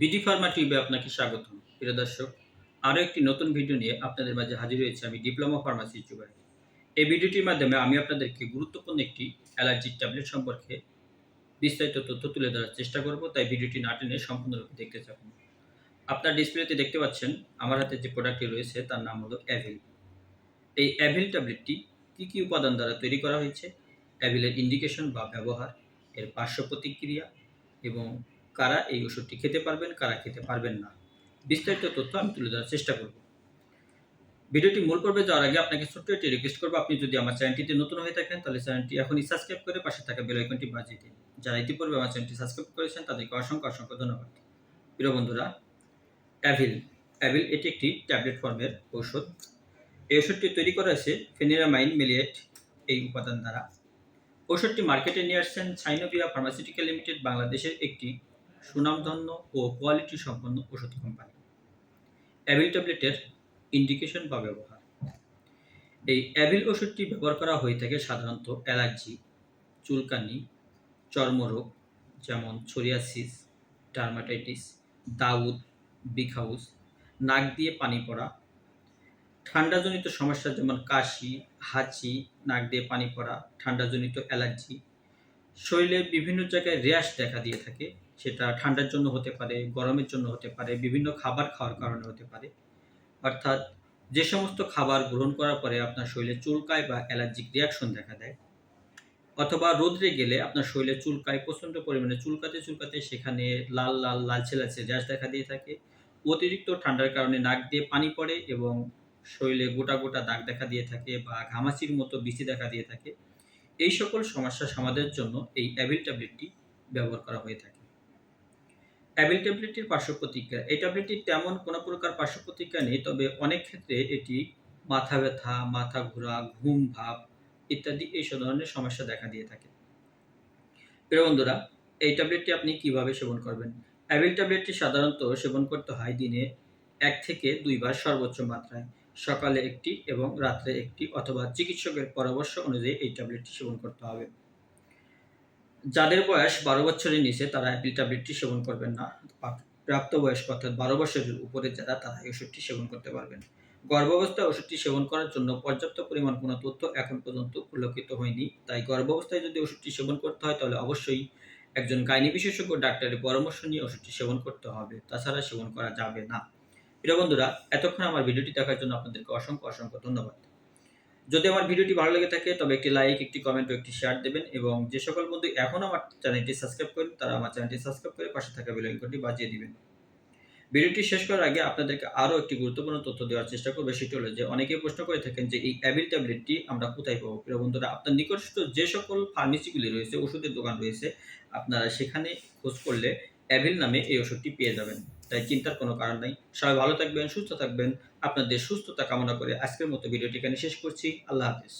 BD Pharma টিউবে আপনাকে স্বাগতম। প্রিয় দর্শক, আরও একটি নতুন ভিডিও নিয়ে আপনাদের মাঝে হাজির হয়েছে আমি ডিপ্লোমা ফার্মাসি যুগাই এই ভিডিওটির মাধ্যমে আমি আপনাদেরকে গুরুত্বপূর্ণ একটি অ্যালার্জির ট্যাবলেট সম্পর্কে বিস্তারিত তথ্য তুলে ধরার চেষ্টা করব, তাই ভিডিওটি না টেনে সম্পূর্ণরূপে দেখতে থাকুন। আপনার ডিসপ্লেতে দেখতে পাচ্ছেন, আমার হাতে যে প্রোডাক্টটি রয়েছে, তার নাম হলো অ্যাভিল। এই অ্যাভিল ট্যাবলেটটি কী কী উপাদান দ্বারা তৈরি করা হয়েছে? অ্যাভিলের ইন্ডিকেশন বা ব্যবহার, এর পার্শ্ব প্রতিক্রিয়া এবং কারা এই ওষুধটি খেতে পারবেন, কারা খেতে পারবেন না। বিস্তারিত তথ্য আমি তুলে ধরার চেষ্টা করব। ভিডিওটি মূল পর্বে যাওয়ার আগে আপনাকে ছোট্ট একটি রিকোয়েস্ট করব, আপনি যদি আমার চ্যানেলটিতে নতুন হয়ে থাকেন, তাহলে চ্যানেলটি এখনই সাবস্ক্রাইব করে পাশে থাকা বেল আইকনটি বাজিয়ে দিন। যারা ইতিপূর্বে আমার চ্যানেলটি সাবস্ক্রাইব করেছেন, তাদেরকে অসংখ্য অসংখ্য ধন্যবাদ। প্রিয় বন্ধুরা অ্যাভিল অ্যাভিল এটি একটি ট্যাবলেট ফর্মের ঔষধ। এই ওষুধটি তৈরি করা হয়েছে ফেনিরামাইন মিলিয়েট এই উপাদান দ্বারা। ওষুধটি মার্কেটে নিয়ে আসছেন সাইনোভিয়া ফার্মাসিউটিক্যাল লিমিটেড বাংলাদেশের একটি সুনামধন্য ও কোয়ালিটি সম্পন্ন ওষুধ কোম্পানি অ্যাভিল ট্যাবলেটের ইন্ডিকেশন বা ব্যবহার। এই অ্যাভিল ওষুধটি ব্যবহার করা হয়ে থাকে সাধারণত অ্যালার্জি, চুলকানি, চর্মরোগ, যেমন সোরিয়াসিস ডার্মাটাইটিস, দাউদ, বিখাউস, নাক দিয়ে পানি পড়া, ঠান্ডাজনিত সমস্যা যেমন কাশি, হাঁচি, নাক দিয়ে পানি পড়া, ঠান্ডাজনিত অ্যালার্জি শরীরে বিভিন্ন জায়গায় র্যাশ দেখা দিয়ে থাকে সেটা ঠান্ডার জন্য হতে পারে, গরমের জন্য হতে পারে, বিভিন্ন খাবার খাওয়ার কারণে হতে পারে। অর্থাৎ যে সমস্ত খাবার গ্রহণ করার পরে আপনার শরীরে চুলকায় বা অ্যালার্জিক রিয়াকশন দেখা দেয়, অথবা রোদ্রে গেলে আপনার শরীরে চুলকায়, প্রচণ্ড পরিমাণে চুলকাতে চুলকাতে সেখানে লাল লাল লালচে লালচে র্যাশ দেখা দিয়ে থাকে। অতিরিক্ত ঠান্ডার কারণে নাক দিয়ে পানি পড়ে এবং শরীরে গোটা গোটা দাগ দেখা দিয়ে থাকে বা ঘামাচির মতো বিচি দেখা দিয়ে থাকে। এই সকল সমস্যা সমাধানের জন্য এই অ্যাভিল ট্যাবলেটটি ব্যবহার করা হয়ে থাকে। অ্যাভিল ট্যাবলেটটির পার্শ্ব প্রতিক্রিয়া। এই ট্যাবলেটটির তেমন কোনো প্রকার পার্শ্ব প্রতিক্রিয়া নেই, তবে অনেক ক্ষেত্রে এটি মাথা ব্যথা, মাথা ঘোরা, ঘুম ভাব ইত্যাদি এই ধরনের সমস্যা দেখা দিয়ে থাকে। প্রিয় বন্ধুরা, এই ট্যাবলেটটি আপনি কীভাবে সেবন করবেন? অ্যাভিল ট্যাবলেটটি সাধারণত সেবন করতে হয় দিনে এক থেকে দুইবার সর্বোচ্চ মাত্রায়, সকালে একটি এবং রাত্রে একটি অথবা চিকিৎসকের পরামর্শ অনুযায়ী এই ট্যাবলেটটি সেবন করতে হবে। যাদের বয়স বারো বছরের নিচে তারা অ্যাপিল ট্যাবলেটটি সেবন করবেন না। প্রাপ্তবয়স্ক অর্থাৎ বারো বছরের উপরে যারা, তারা এই ওষুধটি সেবন করতে পারবেন। গর্ভাবস্থায় ওষুধটি সেবন করার জন্য পর্যাপ্ত পরিমাণ কোনো তথ্য এখন পর্যন্ত পরিলক্ষিত হয়নি। তাই গর্ভাবস্থায় যদি ওষুধটি সেবন করতে হয়, তাহলে অবশ্যই একজন গাইনি বিশেষজ্ঞ ডাক্তারের পরামর্শ নিয়ে ওষুধটি সেবন করতে হবে। তাছাড়া সেবন করা যাবে না। প্রিয় বন্ধুরা, এতক্ষণ আমার ভিডিওটি দেখার জন্য আপনাদেরকে অসংখ্য অসংখ্য ধন্যবাদ। যদি আমার ভিডিওটি ভালো লেগে থাকে, তবে একটি লাইক একটি কমেন্ট ও একটি শেয়ার দেবেন এবং যে সকল বন্ধু এখন আমার চ্যানেলটি সাবস্ক্রাইব করেন, তারা আমার চ্যানেলটি সাবস্ক্রাইব করে পাশে থাকা বেল আইকনটি বাজিয়ে দিবেন। ভিডিওটি শেষ করার আগে আপনাদেরকে আরও একটি গুরুত্বপূর্ণ তথ্য দেওয়ার চেষ্টা করবে, সেটি হলো যে অনেকেই প্রশ্ন করে থাকেন যে, এই অ্যাবিল ট্যাবলেটটি আমরা কোথায় পাবো? প্রিয় বন্ধুরা, আপনার নিকটস্থ যে সকল ফার্মেসিগুলি রয়েছে, ওষুধের দোকান রয়েছে, আপনারা সেখানে খোঁজ করলে অ্যাভিল নামে এই ওষুধটি পেয়ে যাবেন। তাই চিন্তার কোনো কারণ নাই। সবাই ভালো থাকবেন, সুস্থ থাকবেন। আপনাদের সুস্থতা কামনা করে আজকের মতো ভিডিওটি এখানে শেষ করছি। আল্লাহ হাফিজ।